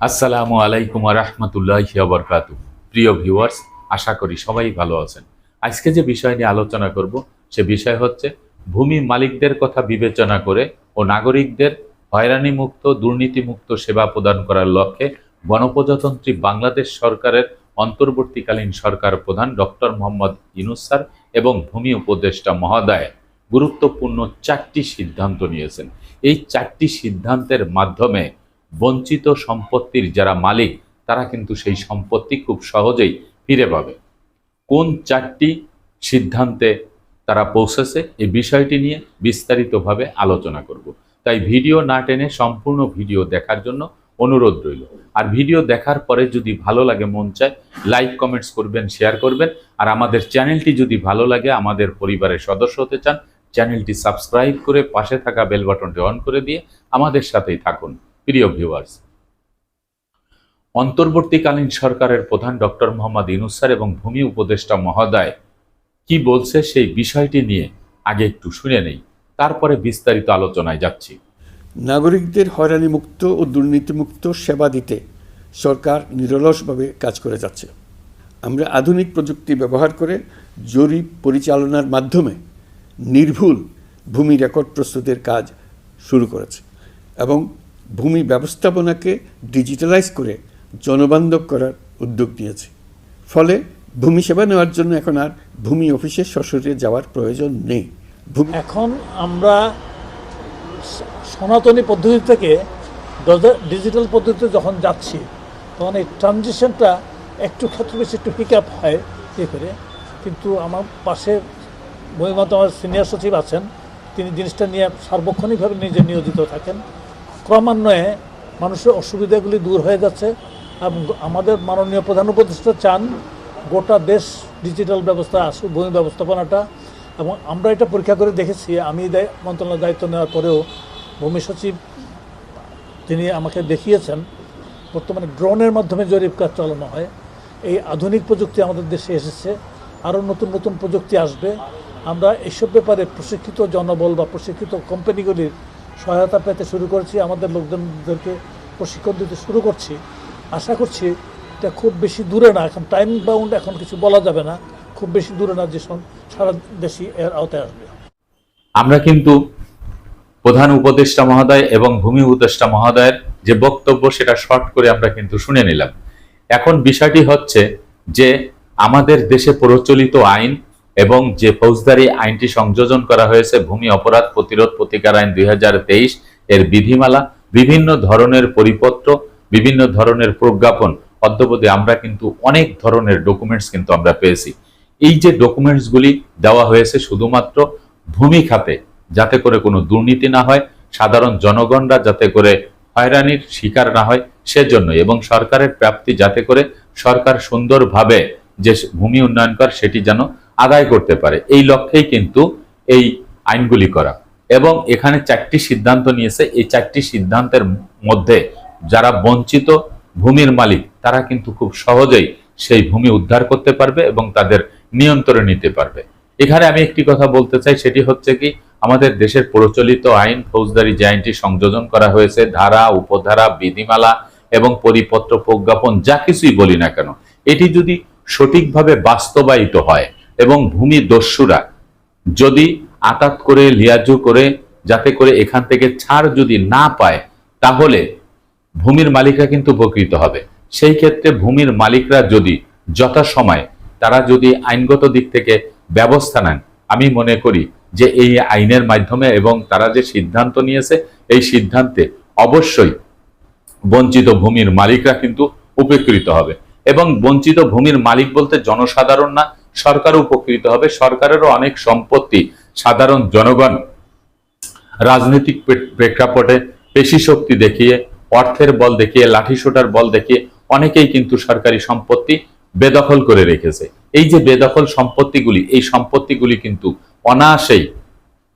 আসসালামু আলাইকুম রহমতুল্লাহ বরকাত প্রিয় ভিউয়ার্স, আশা করি সবাই ভালো আছেন। আজকে যে বিষয় নিয়ে আলোচনা করব, সে বিষয় হচ্ছে ভূমি মালিকদের কথা বিবেচনা করে ও নাগরিকদের হয়রানিমুক্ত, দুর্নীতিমুক্ত সেবা প্রদান করার লক্ষ্যে গণপ্রজাতন্ত্রী বাংলাদেশ সরকারের অন্তর্বর্তীকালীন সরকার প্রধান ডক্টর মোহাম্মদ ইনুস স্যার এবং ভূমি উপদেষ্টা মহোদয় গুরুত্বপূর্ণ চারটি সিদ্ধান্ত নিয়েছেন। এই চারটি সিদ্ধান্তের মাধ্যমে বঞ্চিত সম্পত্তির যারা মালিক, তারা কিন্তু সেই সম্পত্তি খুব সহজেই ফিরে পাবে। কোন চারটি সিদ্ধান্তে তারা পৌঁছেছে, এই বিষয়টি নিয়ে বিস্তারিতভাবে আলোচনা করব। তাই ভিডিও না টেনে সম্পূর্ণ ভিডিও দেখার জন্য অনুরোধ রইল। আর ভিডিও দেখার পরে যদি ভালো লাগে, মন চায়, লাইক, কমেন্টস করবেন, শেয়ার করবেন। আর আমাদের চ্যানেলটি যদি ভালো লাগে, আমাদের পরিবারের সদস্য হতে চান, চ্যানেলটি সাবস্ক্রাইব করে পাশে থাকা বেল বাটনটি অন করে দিয়ে আমাদের সাথেই থাকুন। প্রিয় ভিউয়ার্স, অন্তর্বর্তীকালীন সরকারের প্রধান ডক্টর মোহাম্মদ ইনুস স্যার এবং ভূমি উপদেষ্টা মহোদয় কি বলছে সেই বিষয়টি নিয়ে আগে একটু শুনে নেই, তারপরে বিস্তারিত আলোচনায় যাচ্ছি। নাগরিকদের হয়রানিমুক্ত ও দুর্নীতিমুক্ত সেবা দিতে সরকার নিরলসভাবে কাজ করে যাচ্ছে। আমরা আধুনিক প্রযুক্তি ব্যবহার করে জরিপ পরিচালনার মাধ্যমে নির্ভুল ভূমি রেকর্ড প্রস্তুতের কাজ শুরু করেছে এবং ভূমি ব্যবস্থাপনাকে ডিজিটালাইজ করে জনবান্ধব করার উদ্যোগ নিয়েছে। ফলে ভূমি সেবা নেওয়ার জন্য এখন আর ভূমি অফিসে সশরীরে যাওয়ার প্রয়োজন নেই। এখন আমরা সনাতনী পদ্ধতি থেকে ডিজিটাল পদ্ধতিতে যখন যাচ্ছি, তখন এই ট্রানজিশনটা একটু ক্ষেত্রে বেশি একটু পিক আপ হয় ইয়ে করে। কিন্তু আমার পাশে বইমত আমার সিনিয়র সচিব আছেন, তিনি জিনিসটা নিয়ে সার্বক্ষণিকভাবে নিজে নিয়োজিত থাকেন। ক্রমান্বয়ে মানুষের অসুবিধাগুলি দূর হয়ে যাচ্ছে এবং আমাদের মাননীয় প্রধান উপদেষ্টা চান গোটা দেশ ডিজিটাল ব্যবস্থা আসুক, ভূমি ব্যবস্থাপনাটা। এবং আমরা এটা পরীক্ষা করে দেখেছি, আমি মন্ত্রণালয়ের দায়িত্ব নেওয়ার পরেও ভূমি সচিব তিনি আমাকে দেখিয়েছেন, বর্তমানে ড্রোনের মাধ্যমে জরিপ কাজ চালানো হয়। এই আধুনিক প্রযুক্তি আমাদের দেশে এসেছে, আরও নতুন নতুন প্রযুক্তি আসবে। আমরা এসব ব্যাপারে প্রশিক্ষিত জনবল বা প্রশিক্ষিত কোম্পানিগুলির সহায়তা পেতে শুরু করেছি, আমাদের লোকজনদেরকে প্রশিক্ষণ দিতে শুরু করছি। আশা করছি এটা খুব বেশি দূরে না, এখন টাইম বাউন্ড এখন কিছু বলা যাবে না। খুব বেশি দূরে না যে সারা দেশই এর আওতায় আসবে। আমরা কিন্তু প্রধান উপদেষ্টা মহোদয় এবং ভূমি উপদেষ্টা মহোদয়ের যে বক্তব্য সেটা শর্ট করে আমরা কিন্তু শুনে নিলাম। এখন বিষয়টি হচ্ছে যে আমাদের দেশে প্রচলিত আইন এবং যে ফৌজদারি আইনটি সংযোজন করা হয়েছে, ভূমি অপরাধ প্রতিরোধ প্রতিকার আইন দুই হাজার তেইশ এর বিধিমালা, বিভিন্ন ধরনের পরিপত্র, বিভিন্ন ধরনের প্রজ্ঞাপন, অদ্যবধি আমরা কিন্তু অনেক ধরনের ডকুমেন্টস কিন্তু আমরা পেয়েছি। এই যে ডকুমেন্টসগুলি দেওয়া হয়েছে শুধুমাত্র ভূমি খাতে, যাতে করে কোনো দুর্নীতি না হয়, সাধারণ জনগণরা যাতে করে হয়রানির শিকার না হয় সেজন্য এবং সরকারের প্রাপ্তি যাতে করে সরকার সুন্দরভাবে যে ভূমি উন্নয়ন কর, সেটি যেন আদায় করতে পারে। এই লক্ষ্যেই কিন্তু এই আইনগুলি করা। এবং এখানে চারটি সিদ্ধান্ত নিয়েছে। এই চারটি সিদ্ধান্তের মধ্যে যারা বঞ্চিত ভূমির মালিক, তারা কিন্তু খুব সহজেই সেই ভূমি উদ্ধার করতে পারবে এবং তাদের নিয়ন্ত্রণে নিতে পারবে। এখানে আমি একটি কথা বলতে চাই, সেটি হচ্ছে কি, আমাদের দেশের প্রচলিত আইন, ফৌজদারি যে আইনটি সংযোজন করা হয়েছে, ধারা, উপধারা, বিধিমালা এবং পরিপত্র প্রজ্ঞাপন, যা কিছুই বলি না কেন, এটি যদি সঠিকভাবে বাস্তবায়িত হয় এবং ভূমি দস্যুরা যদি আতাত করে, লিয়াজু করে, যাতে করে এখান থেকে ছাড় যদি না পায়, তাহলে ভূমির মালিকরা কিন্তু উপকৃত হবে। সেই ক্ষেত্রে ভূমির মালিকরা যদি যথাসময়ে তারা যদি আইনগত দিক থেকে ব্যবস্থা নেন, আমি মনে করি যে এই আইনের মাধ্যমে এবং তারা যে সিদ্ধান্ত নিয়েছে, এই সিদ্ধান্তে অবশ্যই বঞ্চিত ভূমির মালিকরা কিন্তু উপকৃত হবে। এবং বঞ্চিত ভূমির মালিক বলতে জনসাধারণ না সরকার উপকৃত হবে, সরকারেরও অনেক সম্পত্তি সাধারণ জনগণ রাজনৈতিক প্রেক্ষাপটে পেশি শক্তি দেখিয়ে, অর্থের বল দেখিয়ে লাঠিসোটার বল দেখিয়ে অনেকেই কিন্তু সরকারি সম্পত্তি বেদখল করে রেখেছে। এই যে বেদখল সম্পত্তিগুলি, এই সম্পত্তিগুলি কিন্তু অনায়াসেই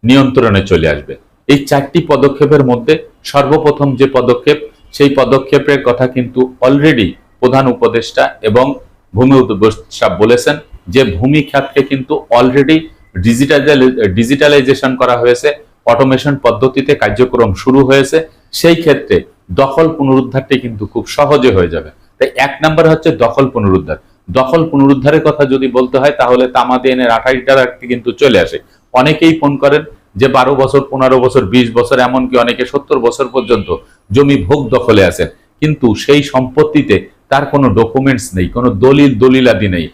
নিয়ন্ত্রণে চলে আসবে। এই চারটি পদক্ষেপের মধ্যে সর্বপ্রথম যে পদক্ষেপ, সেই পদক্ষেপের কথা কিন্তু অলরেডি প্রধান উপদেষ্টা এবং ভূমি উপদেষ্টা বলেছেন। যে ভূমি খাতকে কিন্তু অলরেডি ডিজিটাল ডিজিটালাইজেশন করা হয়েছে অটোমেশন পদ্ধতিতে কার্যক্রম শুরু হয়েছে, সেই ক্ষেত্রে দখল পুনরুদ্ধারটি কিন্তু খুব সহজে হয়ে যাবে। তাই এক নাম্বার হচ্ছে দখল পুনরুদ্ধার। দখল পুনরুদ্ধারের কথা যদি বলতে হয়, তাহলে তামাদি এনের আঠাশ টাকা কিন্তু চলে আসে। অনেকেই ফোন করেন যে বারো বছর, পনেরো বছর, বিশ বছর, এমনকি অনেকে সত্তর বছর পর্যন্ত জমি ভোগ দখলে আছেন। কিন্তু সেই সম্পত্তিতে তার কোনো ডকুমেন্টস নেই, কোনো দলিল দলিলাদি নেই।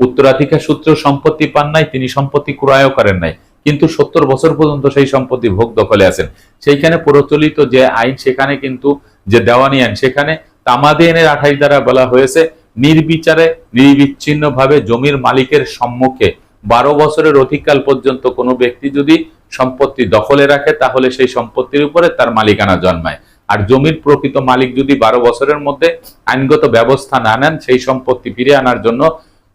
উত্তরাধিকার সূত্র সম্পত্তি পান নাই, তিনি সম্পত্তি ক্রয়ও করেন নাই। কিন্তু সত্তর বছর পর্যন্ত সেই সম্পত্তি ভোগ দখলে আছেন। সেইখানে প্রচলিত যে আইন, সেখানে কিন্তু যে দেওয়ানি আইন, সেখানে তামাদি আইনের আঠাশ দ্বারা বলা হয়েছে, নির্বিচারে নির্বিচ্ছিন্ন ভাবে জমির মালিকের সম্মুখে বারো বছরের অধিককাল পর্যন্ত কোনো ব্যক্তি যদি সম্পত্তি দখলে রাখে, তাহলে সেই সম্পত্তির উপরে তার মালিকানা জন্মায়। আর জমির প্রকৃত মালিক যদি বারো বছরের মধ্যে আইনগত ব্যবস্থা না নেন, সেই সম্পত্তি ফিরে আনার জন্য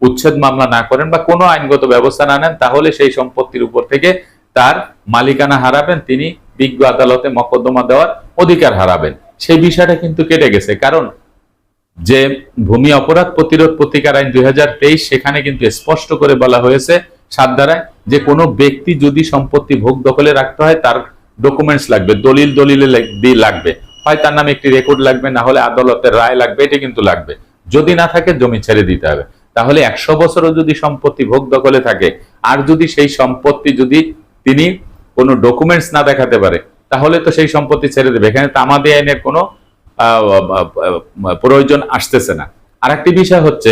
উচ্ছেদ মামলা না করেন বা কোনো আইনগত ব্যবস্থা না নেন, তাহলে সেই সম্পত্তির উপর থেকে তার মালিকানা হারাবেন, তিনি বিজ্ঞ আদালতে মকদ্দমা দেওয়ার অধিকার হারাবেন। সেই বিষয়টা কিন্তু কেটে গেছে, কারণ যে ভূমি অপরাধ প্রতিরোধ প্রতিকার আইন দুই হাজার তেইশ, সেখানে কিন্তু স্পষ্ট করে বলা হয়েছে সাত দ্বারায় যে কোনো ব্যক্তি যদি সম্পত্তি ভোগ দখলে রাখতে হয়, তার ডকুমেন্টস লাগবে, দলিল দলিলে লাগবে। হয় তার নামে একটি রেকর্ড লাগবে, না হলে আদালতের রায় লাগবে, এটা কিন্তু লাগবে। যদি না থাকে, জমি ছেড়ে দিতে হবে। তাহলে একশো বছরও যদি সম্পত্তি ভোগ দখলে থাকে, আর যদি সেই সম্পত্তি যদি তিনি কোনো ডকুমেন্টস না দেখাতে পারে, তাহলে তো সেই সম্পত্তি ছেড়ে দেবে। এখানে তামাদি আইনের কোনো প্রয়োজন আসতেছে না। আরেকটি বিষয় হচ্ছে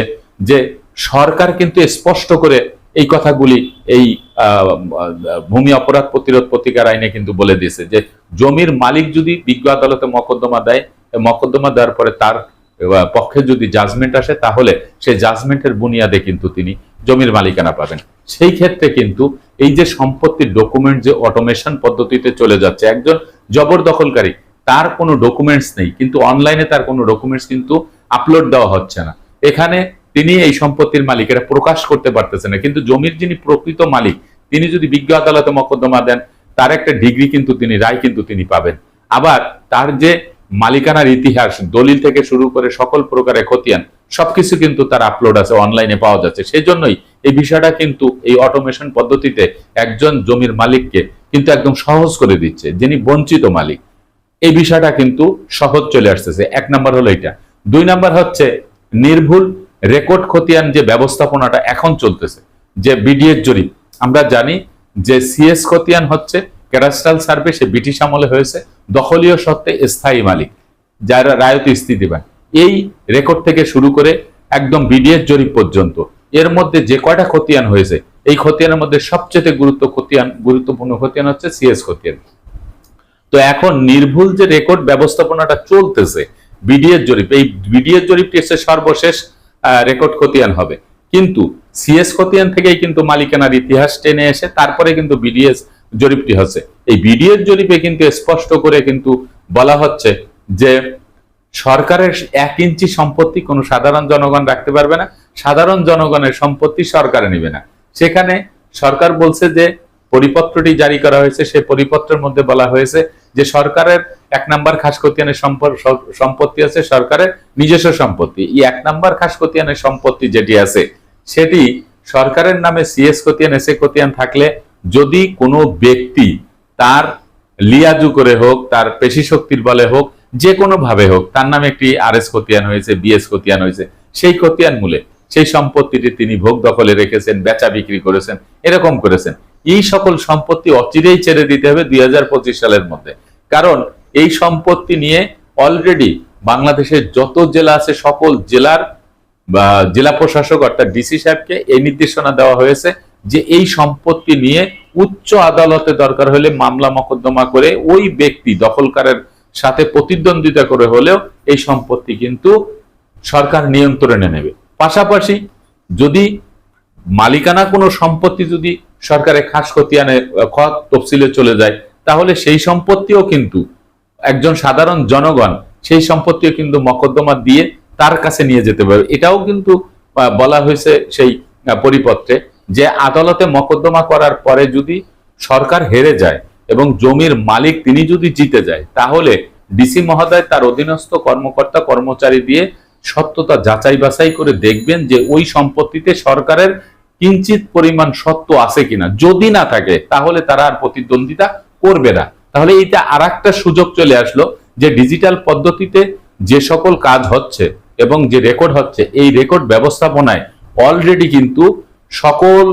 যে সরকার কিন্তু স্পষ্ট করে এই কথাগুলি এই ভূমি অপরাধ প্রতিরোধ প্রতিকার আইনে কিন্তু বলে দিয়েছে যে জমির মালিক যদি বিজ্ঞ আদালতে মকদ্দমা দেয়, মকদ্দমা দেওয়ার পরে তার পক্ষে যদি জাজমেন্ট আসে, তাহলে সেই জাজমেন্টের বুনিয়াদে কিন্তু তিনি জমির মালিকানা পাবেন। সেই ক্ষেত্রে কিন্তু এই যে সম্পত্তির ডকুমেন্ট যে অটোমেশন পদ্ধতিতে চলে যাচ্ছে, একজন জবরদখলকারী, তার কোনো ডকুমেন্টস নেই, কিন্তু অনলাইনে তার কোনো ডকুমেন্টস কিন্তু আপলোড দেওয়া হচ্ছে না। এখানে তিনি এই সম্পত্তির মালিক এটা প্রকাশ করতে পারতেছে না, কিন্তু জমির যিনি প্রকৃত মালিক, তিনি যদি বিজ্ঞ আদালতে মকদ্দমা দেন, তার একটা ডিগ্রি কিন্তু তিনি, রায় কিন্তু তিনি পাবেন। আবার তার যে মালিকানার ইতিহাস, দলিল থেকে শুরু করে সকল প্রকারের খতিয়ান, সবকিছু কিন্তু তার আপলোড আছে অনলাইনে পাওয়া যাচ্ছে। সেজন্যই এই বিষয়টা কিন্তু এই অটোমেশন পদ্ধতিতে একজন জমির মালিককে কিন্তু একদম সহজ করে দিচ্ছে, যিনি বঞ্চিত মালিক। এই বিষয়টা কিন্তু সহজ চলে আসতেছে। এক নাম্বার হলো এটা। দুই নাম্বার হচ্ছে নির্ভুল রেকর্ড খতিয়ান যে ব্যবস্থাপনাটা এখন চলতেছে, যে বিডিএর জরিপ। আমরা জানি যে সিএস খতিয়ান হচ্ছে ক্যাডাস্ট্রাল সার্ভে সে ব্রিটিশ আমলে হয়েছে। দখলীয় সত্ত্বে স্থায়ী মালিক, যারা রায়ত স্থিতি পায় এই রেকর্ড থেকে শুরু করে একদম বিডিএর জরিপ পর্যন্ত। এর মধ্যে যে কয়টা খতিয়ান হয়েছে, এই খতিয়ানের মধ্যে সবচেয়ে গুরুত্ব খতিয়ান, গুরুত্বপূর্ণ খতিয়ান হচ্ছে সিএস খতিয়ান। তো এখন নির্ভুল যে রেকর্ড ব্যবস্থাপনাটা চলতেছে বিডিএর জরিপ, এই বিডিএস জরিপটি এসে সর্বশেষ রেকর্ড খতিয়ান হবে। কিন্তু সিএস খতিয়ান থেকেই কিন্তু মালিকানার ইতিহাস টেনে এসে, তারপরে কিন্তু বিডিএস জরিপটি হচ্ছে। এই বিডিএস জরিপে কিন্তু স্পষ্ট করে কিন্তু বলা হচ্ছে যে সরকারের এক ইঞ্চি সম্পত্তি কোনো সাধারণ জনগণ রাখতে পারবে না, সাধারণ জনগণের সম্পত্তি সরকারে নেবে না। সেখানে সরকার বলছে যে পরিপত্রটি জারি করা হয়েছে, সেই পরিপত্রের মধ্যে বলা হয়েছে যে সরকারের এক নাম্বার খাস খতিয়ানের সম্পত্তি আছে, সরকারের নিজস্ব সম্পত্তি। এই এক নাম্বার খাস খতিয়ানের সম্পত্তি যেটি আছে, সেটি সরকারের নামে সিএস খতিয়ান এসএ খতিয়ান থাকলে যদি কোনো ব্যক্তি তার লিয়াজু করে হোক, তার পেশি শক্তির বলে হোক, যে কোনো ভাবে হোক, তার নামে একটি আর এস খতিয়ান হয়েছে, বিএস খতিয়ান হয়েছে, সেই খতিয়ান মূলে, সেই সম্পত্তিটি তিনি ভোগ দখলে রেখেছেন, বেচা বিক্রি করেছেন, এরকম করেছেন। এই সকল সম্পত্তি অচিরেই ছেড়ে দিতে হবে দুই হাজার পঁচিশ সালের মধ্যে। কারণ এই সম্পত্তি নিয়ে অলরেডি বাংলাদেশের যত জেলা আছে, সকল জেলার জেলা প্রশাসক অর্থাৎ ডিসি সাহেবকে এই নির্দেশনা দেওয়া হয়েছে যে এই সম্পত্তি নিয়ে উচ্চ আদালতে দরকার হলে মামলা মকদ্দমা করে ওই ব্যক্তি দখলকারের সাথে প্রতিদ্বন্দ্বিতা করে হলেও এই সম্পত্তি কিন্তু সরকার নিয়ন্ত্রণে নেবে। পাশাপাশি যদি মালিকানা কোনো সম্পত্তি যদি সরকারের খাস খতিয়ানে খত তফসিলে চলে যায়, তাহলে সেই সম্পত্তিও কিন্তু একজন সাধারণ জনগণ সেই সম্পত্তিও কিন্তু মকদ্দমা দিয়ে তার কাছে নিয়ে যেতে পারবে। এটাও কিন্তু বলা হয়েছে সেই পরিপত্রে। যে আদালতে মকদ্দমা করার পরে যদি সরকার হেরে যায় এবং জমির মালিক তিনি যদি জিতে যায়, তাহলে ডিসি মহোদয় তার অধীনস্থ কর্মকর্তা, কর্মচারী দিয়ে সত্যতা যাচাই বাছাই করে দেখবেন যে ওই সম্পত্তিতে সরকারের কিঞ্চিত পরিমাণ সত্য আছে কিনা। যদি না থাকে, তাহলে তারা আর প্রতিদ্বন্দ্বিতা করবে না। তাহলে এইটা আর সুযোগ চলে আসলো যে ডিজিটাল পদ্ধতিতে যে সকল কাজ হচ্ছে এবং যে রেকর্ড হচ্ছে, এই রেকর্ড ব্যবস্থাপনায় অলরেডি কিন্তু সকল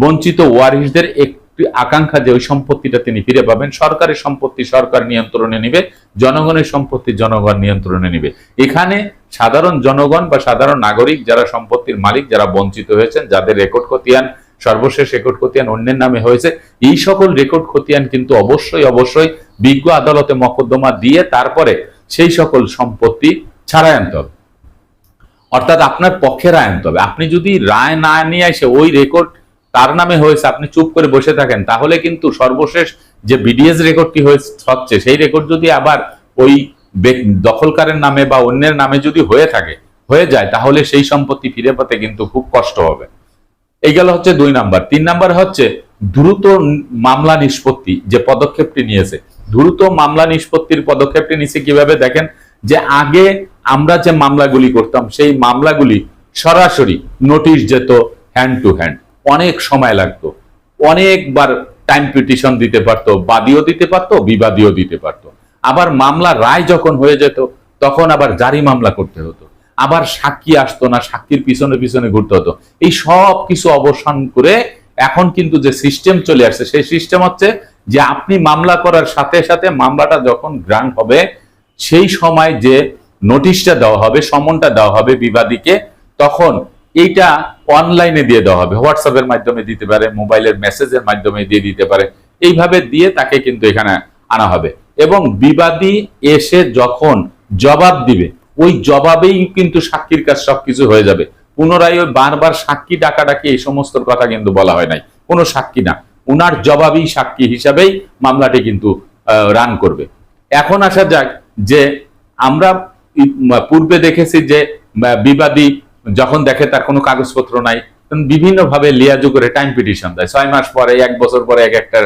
বঞ্চিত ওয়ারিশদের একটি আকাঙ্ক্ষা যে ওই সম্পত্তিটা তিনি ফিরে পাবেন, সরকারের সম্পত্তি সরকার নিয়ন্ত্রণে নিবে, জনগণের সম্পত্তি জনগণ নিয়ন্ত্রণে নিবে। এখানে সাধারণ জনগণ বা সাধারণ নাগরিক যারা সম্পত্তির মালিক, যারা বঞ্চিত হয়েছেন, যাদের রেকর্ড খতিয়ান, সর্বশেষ রেকর্ড খতিয়ান অন্যের নামে হয়েছে, এই সকল রেকর্ড খতিয়ান কিন্তু অবশ্যই অবশ্যই বিজ্ঞ আদালতে মকদ্দমা দিয়ে তারপরে সেই সকল সম্পত্তি ছাড়াই আনতে হবে অর্থাৎ আপনার পক্ষে রায় আনতে হবে। আপনি যদি রায় না নিয়ে এসে ওই রেকর্ড তার নামে হয়েছে, আপনি চুপ করে বসে থাকেন, তাহলে কিন্তু সর্বশেষ যে বিডিএস রেকর্ডটি হচ্ছে, সেই রেকর্ড যদি আবার ওই দখলকারের নামে বা অন্যের নামে যদি হয়ে থাকে, হয়ে যায়, তাহলে সেই সম্পত্তি ফিরে পেতে কিন্তু খুব কষ্ট হবে। এই গেল হচ্ছে দুই নাম্বার। তিন নাম্বার হচ্ছে দ্রুত মামলা নিষ্পত্তি যে পদক্ষেপটি নিয়েছে। দ্রুত মামলা নিষ্পত্তির পদক্ষেপটি নিয়েছে কীভাবে? দেখেন যে আগে আমরা যে মামলাগুলি করতাম, সেই মামলাগুলি সরাসরি নোটিশ যেত হ্যান্ড টু হ্যান্ড অনেক সময় লাগতো। অনেকবার টাইম পিটিশন দিতে পারতো, বাদীও দিতে পারতো, বিবাদীও দিতে পারতো। আবার মামলা রায় যখন হয়ে যেত, তখন আবার জারি মামলা করতে হতো। আবার সাক্ষী আসতো না, সাক্ষীর পিছনে পিছনে ঘুরতে হতো। এই সব কিছু অবসান করে এখন কিন্তু যে সিস্টেম চলে আসছে, সেই সিস্টেম হচ্ছে যে আপনি মামলা করার সাথে সাথে মামলাটা যখন গ্রান্ট হবে, সেই সময় যে নোটিশটা দেওয়া হবে, সমনটা দেওয়া হবে বিবাদীকে, তখন এইটা অনলাইনে দিয়ে দেওয়া হবে, হোয়াটসঅ্যাপের মাধ্যমে দিতে পারে, মোবাইলের মেসেজের মাধ্যমে দিয়ে দিতে পারে, এইভাবে দিয়ে তাকে কিন্তু এখানে আনা হবে। এবং বিবাদী এসে যখন জবাব দিবে, ওই জবাবেই কিন্তু সাক্ষীর কাজ সবকিছু হয়ে যাবে। পুনরায় ওই বারবার সাক্ষী ডাকাডাকি এই সমস্ত কথা কিন্তু বলা হয় নাই। কোনো সাক্ষী না। উনার জবাবই সাক্ষী হিসাবেই মামলাটি কিন্তু রান করবে। এখন আসা যাক যে আমরা পূর্বে দেখেছি যে বিবাদী যখন দেখে তার কোনো কাগজপত্র নাই বিভিন্নভাবে লিয়াজু করে টাইম পিটিশন দেয়। ছয় মাস পরে, এক বছর পরে এক একটা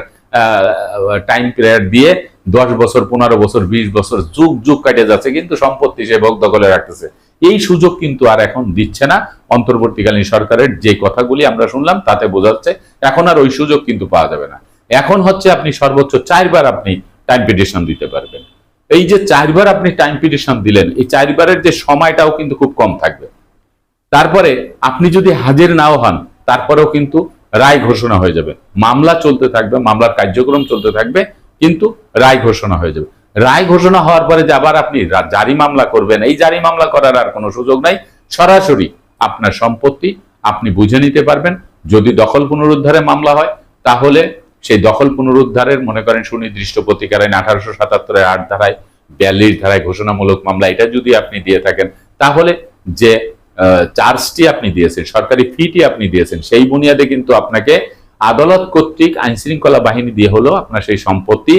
টাইম পিরিয়ড দিয়ে দশ বছর, পনেরো বছর, বিশ বছর যুগ যুগ কাটে যাচ্ছে, কিন্তু সম্পত্তি সে ভোগ দখলে রাখতেছে। এই সুযোগ কিন্তু আর এখন দিচ্ছে না। অন্তর্বর্তীকালীন সরকারের যে কথাগুলি আমরা শুনলাম, তাতে বোঝাচ্ছে এখন আর ওই সুযোগ কিন্তু পাওয়া যাবে না। এখন হচ্ছে আপনি সর্বোচ্চ চারবার আপনি টাইম পিটিশন দিতে পারবেন। এই যে চারবার আপনি টাইম পিটিশন দিলেন, এই চারবারের যে সময়টাও কিন্তু খুব কম থাকবে। তারপরে আপনি যদি হাজির নাও হন, তারপরেও কিন্তু রায় ঘোষণা হয়ে যাবে। মামলা চলতে থাকবে, মামলার কার্যক্রম চলতে থাকবে, কিন্তু রায় ঘোষণা হয়ে যাবে। রায় ঘোষণা হওয়ার পরে যে আবার আপনি জারি মামলা করবেন, এই জারি মামলা করার আর কোনো সুযোগ নাই। সরাসরি আপনার সম্পত্তি আপনি বুঝে নিতে পারবেন। যদি দখল পুনরুদ্ধারে মামলা হয়, তাহলে সেই দখল পুনরুদ্ধারের, মনে করেন সুনির্দিষ্ট প্রতিকার আইন আঠারোশো সাতাত্তরের আট ধারায়, বিয়াল্লিশ ধারায় ঘোষণামূলক মামলা, এটা যদি আপনি দিয়ে থাকেন, তাহলে যে চার্জটি আপনি দিয়েছেন, সরকারি ফিটি আপনি দিয়েছেন, সেই বুনিয়াদে কিন্তু আপনাকে আদালত কর্তৃক আইন শৃঙ্খলা বাহিনী দিয়ে হলো আপনার সেই সম্পত্তি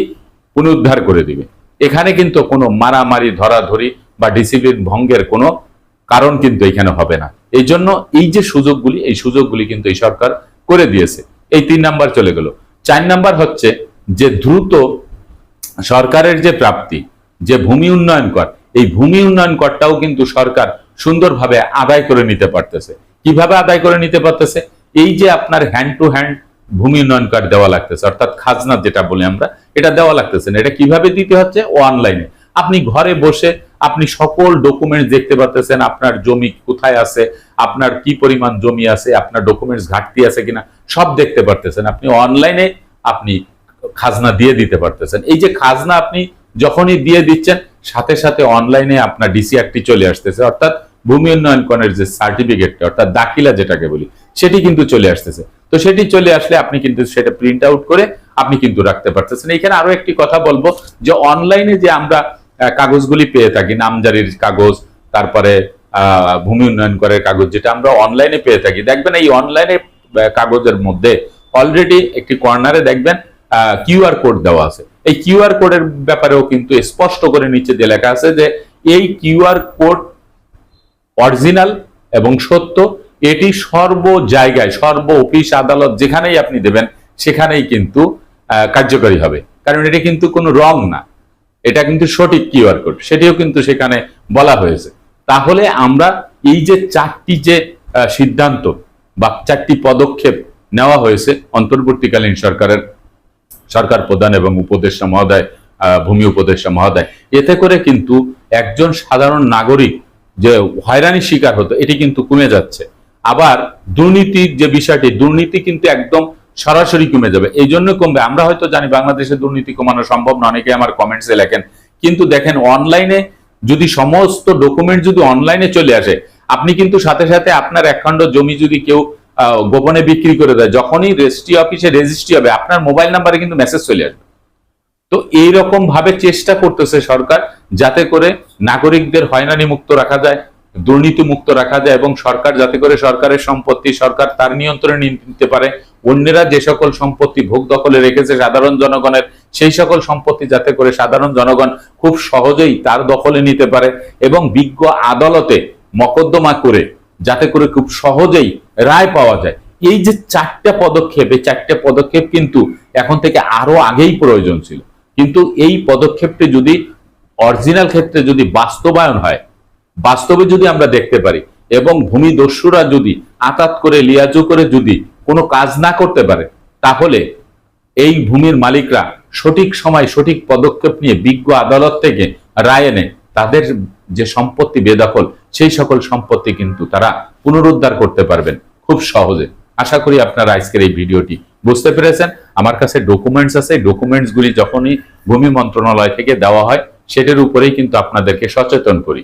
পুনরুদ্ধার করে দিবে। এখানে কিন্তু কোনো মারামারি, ধরাধরি বা ডিসিপ্লিন ভঙ্গের কোনো কারণ কিন্তু এখানে হবে না। এই জন্য এই যে সুযোগগুলি, এই সুযোগগুলি কিন্তু এই সরকার করে দিয়েছে। এই তিন নাম্বার চলে গেল। চার নাম্বার হচ্ছে যে দ্রুত সরকারের যে প্রাপ্তি, যে ভূমি উন্নয়ন কর, এই ভূমি উন্নয়ন করটাও কিন্তু সরকার সুন্দরভাবে আদায় করে নিতে পারতেছে। কীভাবে আদায় করে নিতে পারতেছে? এই যে আপনার হ্যান্ড টু হ্যান্ড ভূমি উন্নয়ন কার্ড দেওয়া লাগতেছে, অর্থাৎ খাজনা যেটা বলি আমরা, এটা দেওয়া লাগতেছে না। এটা কীভাবে দিতে হচ্ছে? অনলাইনে আপনি ঘরে বসে আপনি সকল ডকুমেন্টস দেখতে পারতেছেন আপনার জমি কোথায় আছে, আপনার কি পরিমাণ জমি আছে, আপনার ডকুমেন্টস ঘাটতি আছে কিনা, সব দেখতে পারতেছেন। আপনি অনলাইনে আপনি খাজনা দিয়ে দিতে পারতেছেন। এই যে খাজনা আপনি যখনই দিয়ে দিচ্ছেন, সাথে সাথে অনলাইনে আপনার ডিসিআরটি চলে আসতেছে। অর্থাৎ ভূমি উন্নয়নকরণের যে সার্টিফিকেটটা অর্থাৎ দাখিলা যেটাকে বলি, সেটি কিন্তু চলে আসতেছে। তো সেটি চলে আসলে আপনি কিন্তু সেটা প্রিন্ট আউট করে আপনি কিন্তু রাখতে পারতেছেন। এখানে আরও একটি কথা বলব যে অনলাইনে যে আমরা কাগজগুলি পেয়ে থাকি, নামজারির কাগজ, তারপরে ভূমি উন্নয়ন করার কাগজ, যেটা আমরা অনলাইনে পেয়ে থাকি। দেখবেন এই অনলাইনে কাগজের মধ্যে অলরেডি একটি কর্নারে দেখবেন কিউআর কোড দেওয়া আছে। এই কিউআর কোডের ব্যাপারেও কিন্তু স্পষ্ট করে নিচে দিয়ে লেখা আছে যে, এই কিউআর কোড অরিজিনাল এবং সত্য, এটি সর্ব জায়গায়, সর্ব অফিস, আদালত যেখানেই আপনি দেবেন, সেখানেই কিন্তু কার্যকরী হবে। কারণ এটা কিন্তু কোনো রং না। এটা কিন্তু সঠিক কিউআর কোড। সেটিও কিন্তু সেখানে বলা হয়েছে। তাহলে আমরা এই যে চারটি যে সিদ্ধান্ত বা চারটি পদক্ষেপ নেওয়া হয়েছে অন্তর্বর্তীকালীন সরকারের, সরকার প্রধান এবং উপদেষ্টা মহোদয় ভূমি উপদেষ্টা মহোদয়, এতে করে কিন্তু একজন সাধারণ নাগরিক যে হয়রানির শিকার হতো, এটি কিন্তু কমে যাচ্ছে। আবার দুর্নীতির যে বিষয়টি, দুর্নীতি কিন্তু একদম সরাসরি কমে যাবে। এই জন্য কমবে। আমরা হয়তো জানি বাংলাদেশে দুর্নীতি কমানো সম্ভব না। অনেকে আমার কমেন্টসে লেখেন। কিন্তু দেখেন অনলাইনে যদি সমস্ত ডকুমেন্ট যদি অনলাইনে চলে আসে, আপনি কিন্তু সাথে সাথে আপনার একখণ্ড জমি যদি কেউ গোপনে বিক্রি করে দেয়, যখনই রেজিস্ট্রি অফিসে রেজিস্ট্রি হবে, আপনার মোবাইল নাম্বারে কিন্তু মেসেজ চলে আসবে। তো এই রকম ভাবে চেষ্টা করতেছে সরকার, যাতে করে নাগরিকদের হয়রানি মুক্ত রাখা যায়। দুর্নীতি মুক্ত রাখা যায় এবং সরকার যাতে করে সরকারের সম্পত্তি, সরকার তার নিয়ন্ত্রণে নিতে পারে। অন্যেরা যে সকল সম্পত্তি ভোগ দখলে রেখেছে সাধারণ জনগণের, সেই সকল সম্পত্তি যাতে করে সাধারণ জনগণ খুব সহজেই তার দখলে নিতে পারে এবং বিজ্ঞ আদালতে মকদ্দমা করে যাতে করে খুব সহজেই রায় পাওয়া যায়। এই যে চারটা পদক্ষেপ, এই চারটা পদক্ষেপ কিন্তু এখন থেকে আরও আগেই প্রয়োজন ছিল। কিন্তু এই পদক্ষেপটি যদি অরিজিনাল ক্ষেত্রে যদি বাস্তবায়ন হয় বাস্তবে যদি আমরা দেখতে পারি এবং ভূমি দস্যুরা যদি আতাত করে, লিয়াজু করে যদি কোনো কাজ না করতে পারে, তাহলে এই ভূমির মালিকরা সঠিক সময় সঠিক পদক্ষেপ নিয়ে বিজ্ঞ আদালত থেকে রায় এনে তাদের যে সম্পত্তি বেদখল, সেই সকল সম্পত্তি কিন্তু তারা পুনরুদ্ধার করতে পারবেন খুব সহজে। আশা করি আপনারা আজকের এই ভিডিওটি বুঝতে পেরেছেন। আমার কাছে ডকুমেন্টস আছে। ডকুমেন্টস গুলি যখনই ভূমি মন্ত্রণালয় থেকে দেওয়া হয়, সেটার উপরেই কিন্তু আপনাদেরকে সচেতন করি।